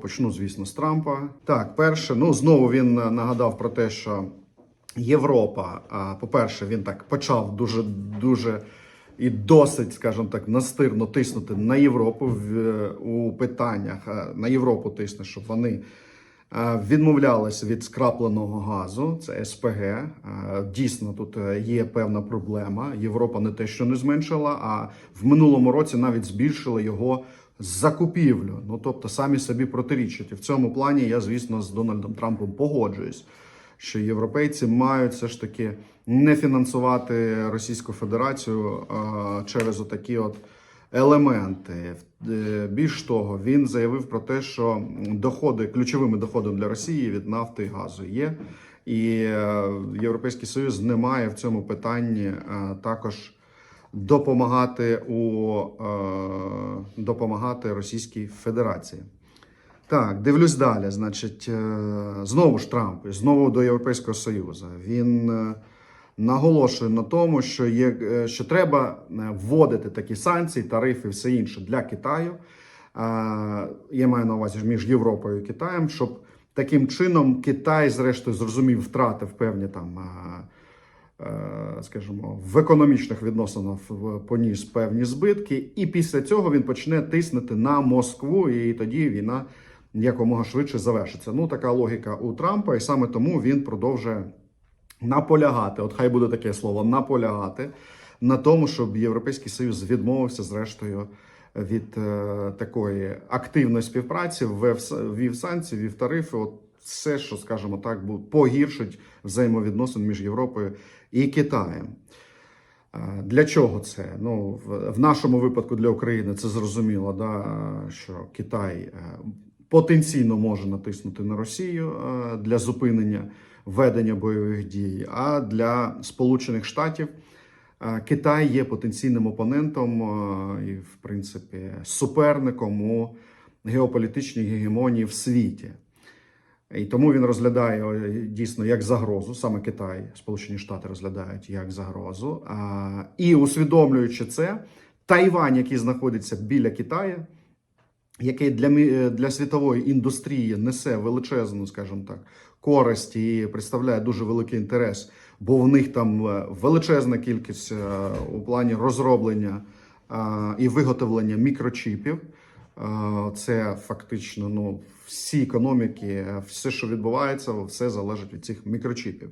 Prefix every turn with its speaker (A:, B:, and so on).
A: Почну, звісно, з Трампа. Так, перше, ну знову він е, нагадав про те, що Європа, по-перше, він так почав дуже дуже і досить, скажімо так, настирно тиснути на Європу в, е, у питаннях. е, На Європу тисне, щоб вони відмовлялися від скрапленого газу. Це СПГ. Е, Дійсно, тут е, є певна проблема. Європа не те, що не зменшила, а в минулому році навіть збільшила його закупівлю. Ну тобто самі собі протирічать. І в цьому плані я, звісно, з Дональдом Трампом погоджуюсь, що європейці мають все ж таки не фінансувати Російську Федерацію через отакі от елементи. Е, Більш того, він заявив про те, що доходи ключовими доходами для Росії від нафти і газу є. І е, Європейський Союз не має в цьому питанні е, також допомагати у допомагати Російській Федерації. Так, дивлюсь далі. Значить, знову ж Трамп, знову до Європейського Союзу. Він наголошує на тому, що є е, що треба е, вводити такі санкції, тарифи, все інше для Китаю. Я маю на увазі між Європою і Китаєм, щоб таким чином Китай, зрештою, зрозумів, втратив певні там. е, Скажімо, в економічних відносинах поніс певні збитки, і після цього він почне тиснути на Москву, і тоді війна якомога швидше завершиться. Ну, така логіка у Трампа, і саме тому він продовжує наполягати. От хай буде таке слово наполягати на тому, щоб Європейський Союз відмовився зрештою від е, такої активної співпраці, ввев, ввів санкції, ввів тарифи. От все, що скажімо так, погіршить взаємовідносин між Європою і Китаєм. Е, Для чого це? Ну, в, в нашому випадку для України це зрозуміло, да, що Китай е, потенційно може натиснути на Росію е, для зупинення ведення бойових дій. А для Сполучених Штатів е, Китай є потенційним опонентом е, і, в принципі, суперником у геополітичній гегемонії в світі. І тому він розглядає е, дійсно як загрозу, саме Китай, Сполучені Штати розглядають як загрозу. І усвідомлюючи це, Тайвань, який знаходиться біля Китаю, який для, для світової індустрії несе величезну, скажімо так, користь і представляє дуже великий інтерес, бо в них там е, величезна кількість е, у плані розроблення е, і виготовлення мікрочіпів. Е, Це фактично ну, всі економіки, е, все, що відбувається, все залежить від цих мікрочіпів.